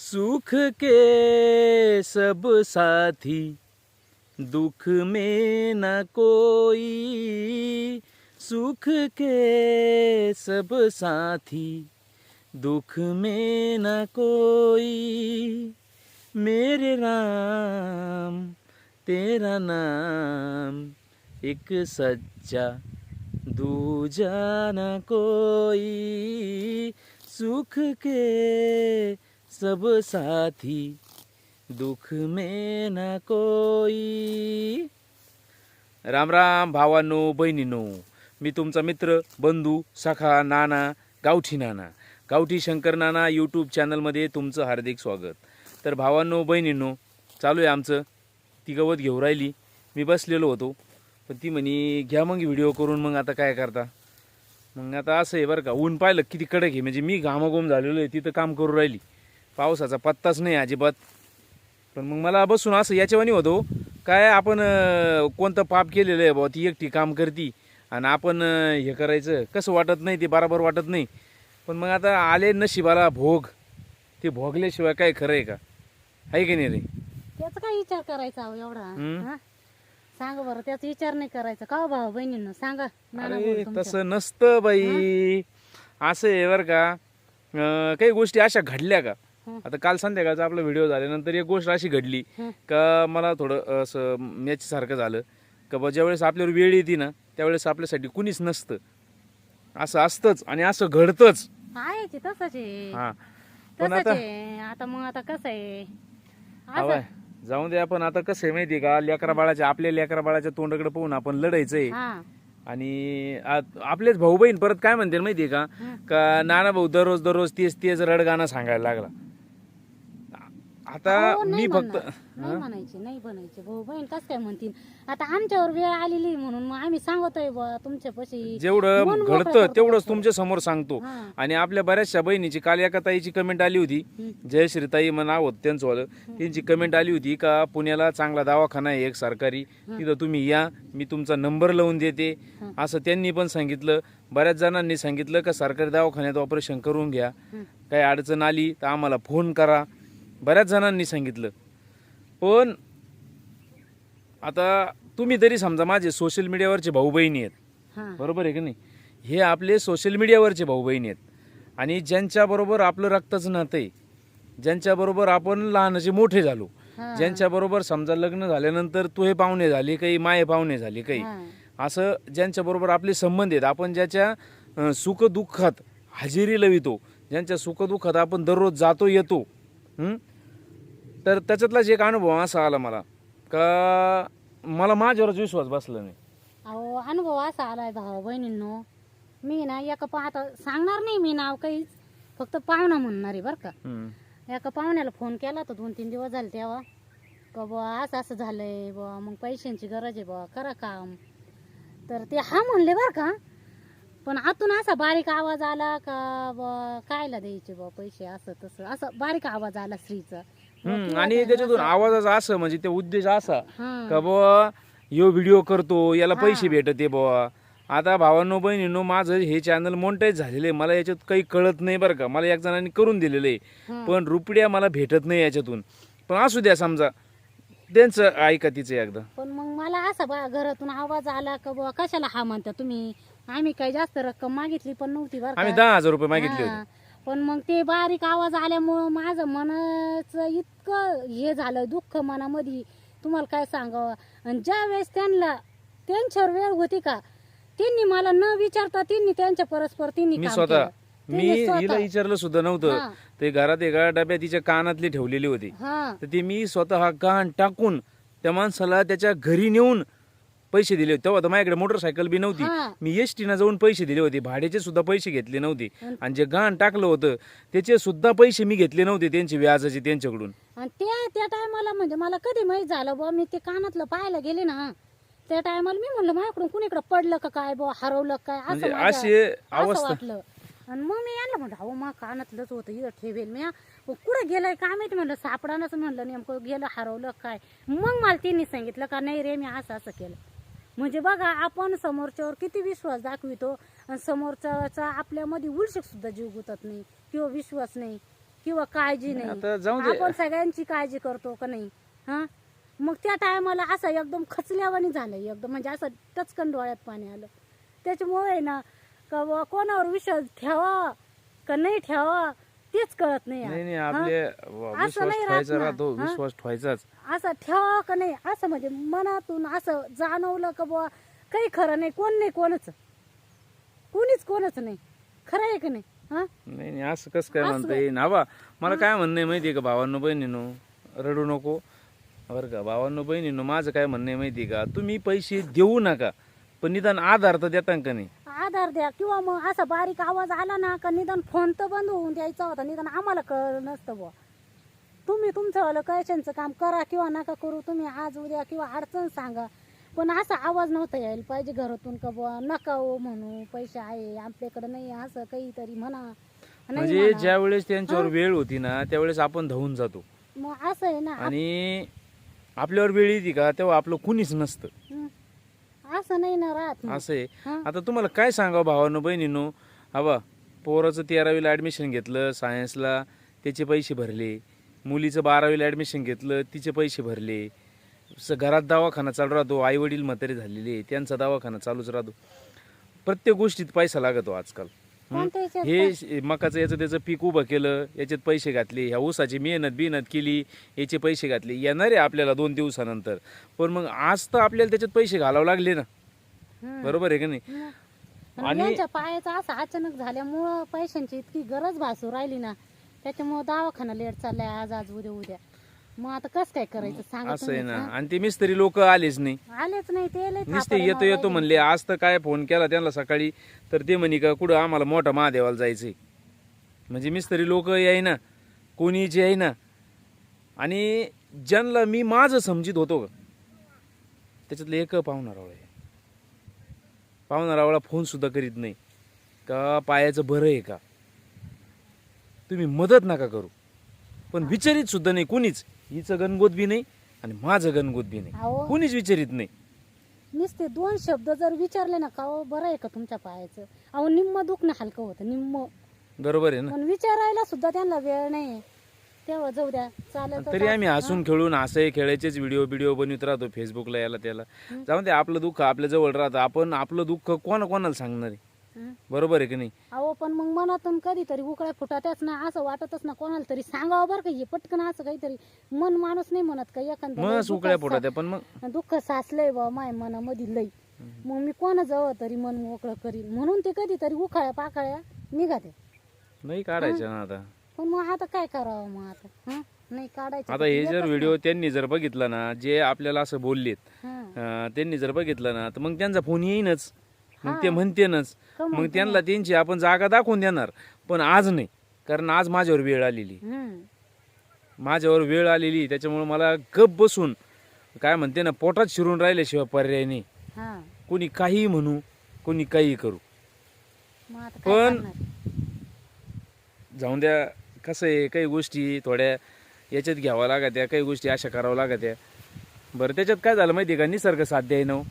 सुख के सब साथी, दुख में न कोई सुख के सब साथी, दुख में न कोई मेरे राम, तेरा नाम एक सच्चा दूजा न कोई सुख के सब साथी दुख में ना कोई। राम राम भावांनो बहिणींनो मी तुमचा मित्र बंधू सखा नाना गावठी नाना गावठी शंकर नाना यूट्यूब चॅनलमध्ये तुमचं हार्दिक स्वागत. तर भावांनो बहिणींनो चालू आहे आमचं. ती गवत घेऊ राहिली. मी बसलेलो होतो. पण ती म्हणे घ्या मग व्हिडिओ करून मग आता काय करता? मग आता असं आहे बरं का ऊन पाहिलं किती कडक आहे. म्हणजे मी घामाघूम झालेलो आहे तिथं काम करू राहिली. पावसाचा पत्ताच नाही अजिबात. पण मग मला बसून असं याच्यावानी होतो काय आपण कोणतं पाप केलेलं आहे बाबा ती एकटी काम करती आणि आपण हे करायचं. कसं वाटत नाही ते बरोबर वाटत नाही. पण मग आता आले नशिबाला भोग. ते भोगल्याशिवाय काय खरं आहे का? आहे की नाही रे? त्याचा काय विचार करायचा अहो एवढा. हा? सांगा बरं त्याचा विचार नाही करायचा. का हो भाऊ बहिणींनो? सांगा. नाना अरे. तसं नसतं बाई. असं आहे बरं का. अं, काही गोष्टी अशा घडल्या का. आता काल संध्याकाळचा आपला व्हिडिओ झाल्यानंतर एक गोष्ट अशी घडली. का मला थोडं असं मॅच सारखं झालं. का बा ज्यावेळेस आपल्यावर वेळ येते ना त्यावेळेस आपल्यासाठी कुणीच नसतं. असं असतंच आणि असं घडतंच. आहे की तसंच आहे. हा. पण तसंच आता आहे. आता मग आता कसं आहे? हवाय. जाऊन दे आपण आता कसं आहे माहिती का लेकरा बाळाच्या आपल्या लेकरा बाळाच्या तोंडाकडे पाहून आपण लढायचंय. हा. आणि आ- आपलेच भाऊ बहीण परत काय म्हणते माहितीये का. का नाना भाऊ दररोज दररोज तेच तेच रडगाणं सांगायला लागला. आता मी फक्त म्हणणार. नाही म्हणायचे नाही बनायचे भाऊ बहीण कस काय म्हणतील आता आमच्यावर वेळ आलेली म्हणून मग आम्ही सांगतोय बुवा तुमच्या पशी जेवढं घडतं तेवढंच. तुमच्यासमोर सांगतो हा. आणि आपल्या बऱ्याचशा बहिणीची काल एका ताईची कमेंट आली होती. जयश्रीताई म्हणा आहोत त्यांचं वालं त्यांची कमेंट आली होती का पुण्याला चांगला दवाखाना आहे एक सरकारी तिथं तुम्ही या मी तुमचा नंबर लावून देते हं. असं त्यांनी पण सांगितलं बऱ्याच जणांनी सांगितलं का सरकारी दवाखान्यात ऑपरेशन करून घ्या. काही अडचण आली तर आम्हाला फोन करा बऱ्याच जणांनी सांगितलं पण आता तुम्ही तरी समजा माझे सोशल मीडियावरचे भाऊ बहिणी आहेत हा बरोबर आहे की नाही हे आपले सोशल मीडियावरचे भाऊ बहिणी आहेत आणि ज्यांच्याबरोबर आपलं रक्ताचं नातं आहे ज्यांच्याबरोबर आपण लहानाचे मोठे झालो. ज्यांच्याबरोबर समजा लग्न झाल्यानंतर तू हे पाहुणे झाले काही माये पाहुणे झाले काही. असं ज्यांच्याबरोबर आपले संबंध आहेत आपण ज्याच्या सुखदुःखात हजेरी लावितो ज्यांच्या सुखदुःखात आपण दररोज जातो येतो? तर त्याच्यातलाच एक अनुभव असा आला मला. का मला माझ्यावरच विश्वास बसला नाही. अहो अनुभव असा आलाय भाऊ बहिणींनो. मी ना एका पा आता सांगणार नाही मी नाव काहीच. फक्त पाहुणा म्हणणार आहे बरं का. एका पाहुण्याला फोन केला होता दोन तीन दिवस झाले तेव्हा. का बुवा असं असं झालंय बुवा मग पैशांची गरज आहे बुवा करा काम. तर ते हा म्हणले बरं का पण आतून असा बारीक आवाज आला का बुवा कायला द्यायचे बुवा पैसे असं तसं. असं बारीक आवाज आला स्त्रीचा आणि त्याच्यातून आवाजाचा असं म्हणजे ते उद्देश असा हा. का बुवा ह्यो व्हिडिओ करतो याला. पैसे भेटते बुवा आता भावांनो बहिणींनो माझं हे चॅनल मोनिटाईज झालेलं आहे. मला याच्यात काही कळत नाही बरं का. मला एक जणांनी करून दिलेलं आहे. पण रुपड्या मला भेटत नाही याच्यातून. पण असू द्या समजा. त्यांचं ऐका तिचं एकदा. पण मग मला असा बा घरातून आवाज आला का बुवा कशाला हा म्हणता तुम्ही? आम्ही काही जास्त रक्कम मागितली पण नव्हती बरं आम्ही का दहा हजार रुपये मागितले हा. पण मग ते बारीक आवाज आल्यामुळं माझं मनाचं इतकं हे झालं दुःख मनामध्ये तुम्हाला काय सांगावं आणि ज्या वेळेस त्यांना त्यांच्यावर वेळ होती का त्यांनी मला न विचारता त्यांनी त्यांच्या परस्पर त्यांनी मी काम स्वतः केलं. मी त्यांनी हिला स्वतः. विचारलं सुद्धा नव्हतं हा. ते घरात एका डब्यात तिच्या कानातली ठेवलेली होती हा तर ते मी स्वतः कान टाकून त्या माणसाला त्याच्या घरी नेऊन पैसे दिले होते. तेव्हा तर माझ्याकडे मोटरसायकल बी नव्हती. हा. मी एस टीनं जाऊन पैसे दिले होते. भाड्याचे सुद्धा पैसे घेतले नव्हते. आणि जे गाण टाकलं होतं त्याचे सुद्धा पैसे मी घेतले नव्हते त्यांचे व्याजाचे त्यांच्याकडून. आणि त्या त्या टायमाला म्हणजे मला कधी माहीत झालं बुवा मी ते कानातलं पाहायला गेले ना त्या टायमाला मी म्हणलं माझ्याकडून कुणीकडे पडलं का काय बुवा हरवलं का काय? म्हणजे असं अशी असं अवस्था. वाटलं. आणि मग मी यांना म्हणलं अहो मग कानातलंच होतं इथं ठेवेल मी कुठं गेलंय काय माहिती म्हणलं सापडानच म्हणलं नेमकं गेलं हरवलं काय? मग मला तिने सांगितलं का नाही रे मी असं असं केलं. म्हणजे बघा आपण समोरच्यावर किती विश्वास दाखवितो आणि समोरच्याचा आपल्यामध्ये उलशिक सुद्धा जीव गुतत नाही किंवा विश्वास नाही किंवा काळजी नाही. आपण सगळ्यांची काळजी करतो का नाही? हा? मग त्या टायमाला असं एकदम खचल्यावानी झालं एकदम म्हणजे असं टचकन डोळ्यात पाणी आलं. त्याच्यामुळे ना का कोणावर विश्वास ठेवा का नाही ठेवा? तेच कळत नाही नाही नाही हा? आपले असं विश्वास नाही राहत ठेवायचा ना. राहतो हा? विश्वास ठेवायचाच. असं ठेवा का नाही? असं म्हणजे मनातून असं जाणवलं का बुवा काही खरं नाही कोण नाही कोणच? कोणीच कोणच नाही. खरं आहे का नाही? हा? नाही नाही असं कसं काय असं म्हणता काय? येईल हवा मला काय म्हणणं आहे माहिती आहे का भावांनो बहिणीनो? रडू नको. बरं का भावांनो बहिणीनो माझं काय म्हणणं आहे माहिती आहे का? तुम्ही पैसे देऊ नका पण निदान आधार तर देता का नाही? आधार द्या किंवा मग असा बारीक आवाज आला ना का निदान फोन तर बंद होऊन द्यायचा होता. निदान आम्हाला कळ नसतं बुवा. तुम्ही तुमचं वालं कैशांचं काम करा किंवा नका करू. तुम्ही आज उद्या किंवा अडचण सांगा. पण असा आवाज नव्हता यायला पाहिजे घरातून का बुवा नका हो म्हणू पैसे आहे आपल्याकडे नाही असं काहीतरी म्हणा नाही म्हणजे म्हणा. ज्या वेळेस त्यांच्यावर वेळ होती ना त्यावेळेस आपण धावून जातो. मग असं आहे ना आणि आपल्यावर वेळ येते का तेव्हा आपलं कुणीच नसतं. असं नाही ना राहत मग. असं आहे. आता तुम्हाला काय सांगावं भावानं बहिणीनो हवा पोराचं तेरावीला ॲडमिशन घेतलं सायन्सला त्याचे पैसे भरले मुलीचं बारावीला ॲडमिशन घेतलं तिचे पैसे भरले स- घरात दवाखाना चालू राहतो आई वडील म्हातारे झालेले त्यांचा दवाखाना चालूच राहतो प्रत्येक गोष्टीत पैसा लागतो आजकाल? कोणत्या याच्यात हे श- मकाचं याचं त्याचं पीक उभं केलं याच्यात पैसे घातले ह्या ऊसाची मेहनत बिहनत केली याचे पैसे घातले येणार आहे आपल्याला दोन दिवसानंतर. पण मग आज तर आपल्याला त्याच्यात पैसे घालावं लागले ना. बरोबर आहे का नाही? मग. आणि यांच्या पायाचं असं अचानक झाल्यामुळं पैशांची इतकी गरज भासू राहिली ना त्याच्यामुळं दवाखाना लेट चाललाय आज आज उद्या उद्या. मग आता कसं काय करायचं? सांगा असं आहे तुम्हीच, ना? आणि ते मिस्त्री लोक आलेच नाही. आलेच नाही ते लय नुसते थापाडे येतो येतो. म्हणले आज तर काय फोन केला त्यांना सकाळी? तर ते म्हणे का कुठं आम्हाला मोठा महादेवाला जायचंय. म्हणजे मिस्त्री लोक ना कोणीचे आहे ना. आणि ज्यांना मी माझं समजित होतो का त्याच्यातलं एक पाहुणारावळा आहे. पाहुणारावळा फोन सुद्धा करीत नाही. का पायाचं बरं आहे का? तुम्ही मदत नका करू. पण विचारित सुद्धा नाही कोणीच. हिचं गणगोत बी नाही आणि माझं गणगोत बी नाही. अहो. कोणीच विचारित नाही. नुसते दोन शब्द जर विचारले ना का हो बरं आहे का तुमच्या पायाचं? अहो निम्म दुखणं हलकं होतं निम्म. बरोबर आहे ना. पण विचारायला सुद्धा त्यांना वेळ नाही तेव्हा जाऊ द्या चालत तरी आम्ही हसून खेळून हसाय खेळायचेच व्हिडिओ व्हिडिओ बनवत राहतो फेसबुकला याला त्याला. जाऊन दे आपलं दुःख आपल्या जवळ राहतं. आपण आपलं दुःख कोणा कोणाला सांगणार आहे? हं? बरोबर आहे की नाही? अहो पण मग मनातून कधीतरी उकळ्या फुटात्याच ना असं वाटतच ना कोणाला तरी सांगावं बरं का हे पटकन असं काहीतरी. मन माणूस नाही म्हणत का एखादं मग उकळ्या पोटात आहे, पण मग दुःख साचलंय बा माय मनामध्ये लई. मग मी कोणाजवळ तरी मन मोकळं करीन. म्हणून ते कधीतरी उखाळ्या पाखाळ्या निघाते नाही काढायचं ना आता. पण मग आता काय करावं मग आता? हं? नाही काढायचं आता हे जर व्हिडिओ त्यांनी जर बघितला ना जे आपल्याला असं बोललेत हं. अं, त्यांनी जर बघितलं ना तर मग त्यांचा फोन येईनच. मग ते. म्हणतेनच मग त्यांना त्यांची आपण जागा दाखवून देणार पण आज नाही कारण आज माझ्यावर वेळ आलेली. माझ्यावर वेळ आलेली त्याच्यामुळे मला गप बसून काय म्हणते ना पोटात शिरून राहिल्याशिवाय पर्याय नाही. कोणी काही म्हणू कोणी काही करू पण-? जाऊन द्या कसं आहे काही गोष्टी थोड्या याच्यात घ्याव्या लागत्या काही गोष्टी अशा कराव्या लागत्या बरं त्याच्यात काय झालं माहिती आहे का निसर्ग साध्य आहे ना हो.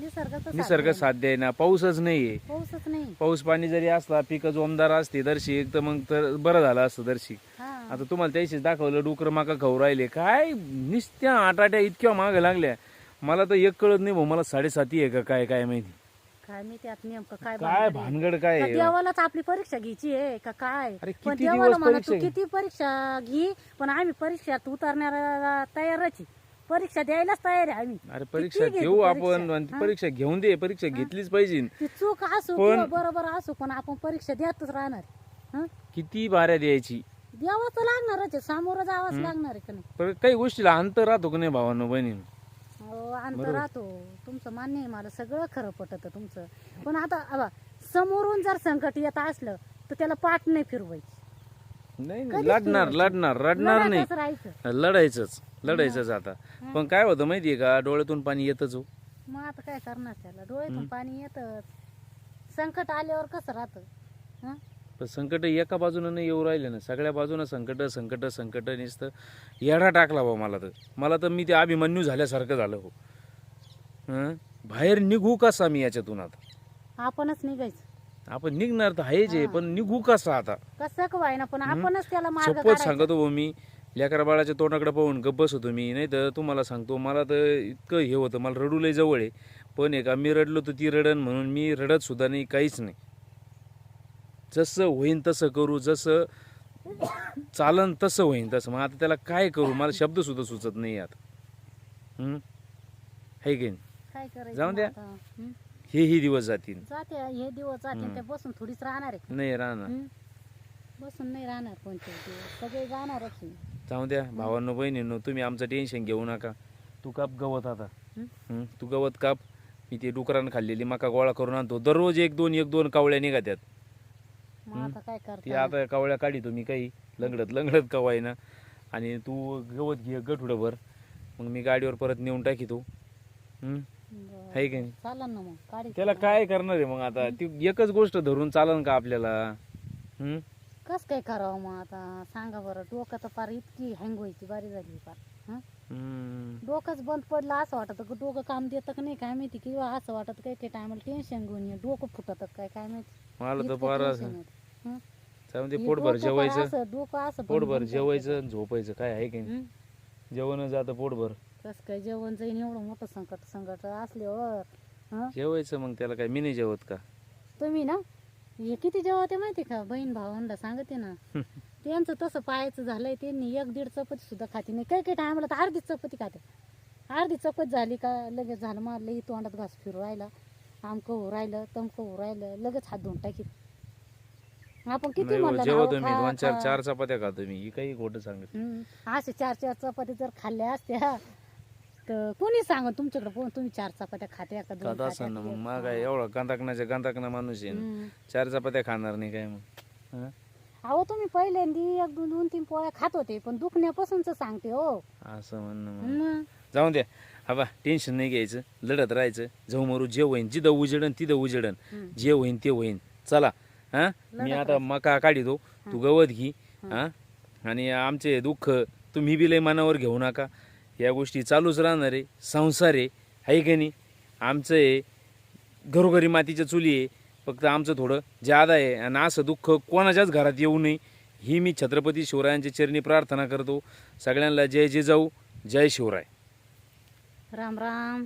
निसर्गाचं निसर्ग. साध्य आहे ना पाऊसच नाही आहे पाऊसच नाही पाऊस पाणी जरी असला पिकं जोमदार असते दर्शिक तर मग तर बरं झालं असतं दर्शिक हा आता तुम्हाला त्याशीच दाखवलं डुकर माका खाऊ राहिले काय निस्त्या आटाट्या इतक्या माग लागल्या मला तर एक कळत नाही भाऊ मला साडेसाती आहे का काय काय माहिती काय मी त्यात नेमकं काय काय भानगड आहे? भानगड काय का आहे? देवालाच आपली परीक्षा घ्यायची आहे का काय अरे पण किती देवाला दिवस म्हणा परीक्षा तू घे? किती परीक्षा घे पण आम्ही परीक्षात उतरण्याला तयारच आहे. परीक्षा द्यायलाच तयार आहे आम्ही. अरे परीक्षा किती घेऊ आपण परीक्षा? आणि ती? परीक्षा घेऊन दे परीक्षा घेतलीच पाहिजे. ती चूक असू पण- किंवा बरोबर असू पण आपण परीक्षा देतच राहणार. हं? किती बाऱ्या द्यायची? द्यावंच लागणारच आहे. सामोरं जावंच लागणार आहे का नाही? पण काही गोष्टीला अंतर राहतो का नाही भावानं बहिणी हो अंतर राहतो. तुमचं मान्य आहे मला. सगळं खरं पटत तुमचं. पण आता समोरून जर संकट येत असलं तर त्याला पाठ नाही फिरवायची. नाही नाही लढणार. लढणार रडणार नाही. लढतच राहायचं. लढायचंच लढायचंच आता. पण काय होतं माहितीये का डोळ्यातून पाणी येतच हो. मग आता काय करणार त्याला? डोळ्यातून पाणी येतच. संकट आल्यावर कसं राहतं? हं? पण संकट एका बाजूनं नाही येऊ राहिले ना सगळ्या बाजूनं संकट संकट संकट नुसतं. येडा टाकला बा मला तर. मला तर मी ते अभिमन्यू झाल्यासारखं झालं हो. हं? बाहेर निघू कसा मी याच्यातून आता? आपणच निघायचं. आपण निघणार तर आहे हा. पण निघू कसं आता कसं का व्हायना पण आपणच त्याला मार्ग शपथ काढायचा. सांगतो हो मी लेकरा बाळाच्या तोंडाकडे पाहून गप्प बसतो मी नाही तर तुम्हाला सांगतो मला तर इतकं हे होतं मला रडू लय जवळ आहे पण आहे का मी रडलो तर ती रडन म्हणून मी रडत सुद्धा नाही काहीच नाही जसं होईन तसं करू जसं चालन तसं होईन तसं मग आता त्याला काय करू मला शब्द सुद्धा सुचत नाही आता हम्म? है की नाही? काय करायचं जाऊन द्या. मग आता? हं? हे ही दिवस जातील जाते हे दिवस जाते ते बसून थोडीच राहणार आहे. नाही राहणार. हं? बसून नाही राहणार कोणते दिवस. सगळे जाणारच आहे. जाऊ द्या भावांनो बहिणींनो तुम्ही आमचं टेन्शन घेऊ नका. तू काप गवत आता. हं? हं? तू गवत काप. मी ते डुकरानं खाल्लेली मका गोळा करून आणतो. दररोज एक दोन एक दोन कावळ्या निघात्यात. मग आता काय ती करता आता कावळ्या काढी तुम्ही काही. लंगडत लंगडत कवाय ना आणि तू गवत घे गठुडं मग मी गाडीवर परत नेऊन टाकी तू हं? आहे की नाही? चालन ना मग काढी त्याला काय करणार आहे मग आता? ती एकच गोष्ट धरून चालन का आपल्याला? हं? कस काय करावं मग आता? सांगा बरं डोकं तर फार इतकी हँग व्हायची बारी झाली फार हं? डोकंच बंद पडलं असं वाटत का डोकं काम देतं का नाही काय माहिती किंवा असं वाटत काय काय टायमाला टेन्शन घेऊन ये डोकं फुटत काय काय माहिती? मला तर इतकं फार tension येतं. हं? त्यामध्ये हे पोटभर डोकं फार जेवायचं. असं, डोकं असं पोटभर जेवायचं आणि झोपायचं काय आहे की नाही? हं? जेवण जातं पोटभर. कसं काय जेवण जाईन एवढं मोठं संकट संकट असल्यावर हं? जेवायचं मग त्याला काय? मी नाही जेवत का? तुम्ही ना हे किती जेवते माहिती का? बहीण भावांना सांगते ना. त्यांचं तसं पाहायचं झालंय त्यांनी एक दीड चपाती सुद्धा खाती नाही. काही काही टायमाला तर अर्धी चपाती खाते. अर्धी चपाती झाली का लगेच झालं मारलं ही तोंडात घास फिरू राहिला आमकं हो राहिलं तमकं हो राहिलं लगेच हात धुवून टाकीत आपण किती नाही हो, म्हणलं ना, जेवा अहो, तुम्ही खा, दोन चार खा. चार चपात्या खा तुम्ही. ही काही खोटं सांगत हम्म. असे चार चार चपाती जर खाल्ल्या असत्या तर कोणी सांग तुमच्याकडे पोहून तुम्ही चार चपात्या खात्या का दोन खात असाल ना? मग. मग काय एवढा गांताकणाच्या गांताकणा माणूस आहे ना. हम्म. चार चपात्या खाणार नाही काय मग? हं? अहो तुम्ही पहिल्यांदी एक दोन दोन तीन पोळ्या खात होते पण दुखण्यापासूनच सांगते हो. असं म्हणणं मग. मग. जाऊन द्या. हवा टेन्शन नाही घ्यायचं लढत राहायचं. जाऊ मारू जे होईन जिथं उजेडन तिथं उजेडन. हम्म. जे होईन ते होईन. चला हा? मी लढत आता मका काढितो. तू गवत घे हा? आणि आमचे दुःख तुम्ही बी लय मनावर घेऊ नका. या गोष्टी चालूच राहणार आहे. संसार आहे. आहे का नाही? आमचं आहे घरोघरी मातीच्या चुली आहे. फक्त आमचं थोडं जादा आहे. आणि असं दुःख कोणाच्याच घरात येऊ नये. ही मी छत्रपती शिवरायांच्या चरणी प्रार्थना करतो. सगळ्यांना जय जिजाऊ जय शिवराय. राम राम.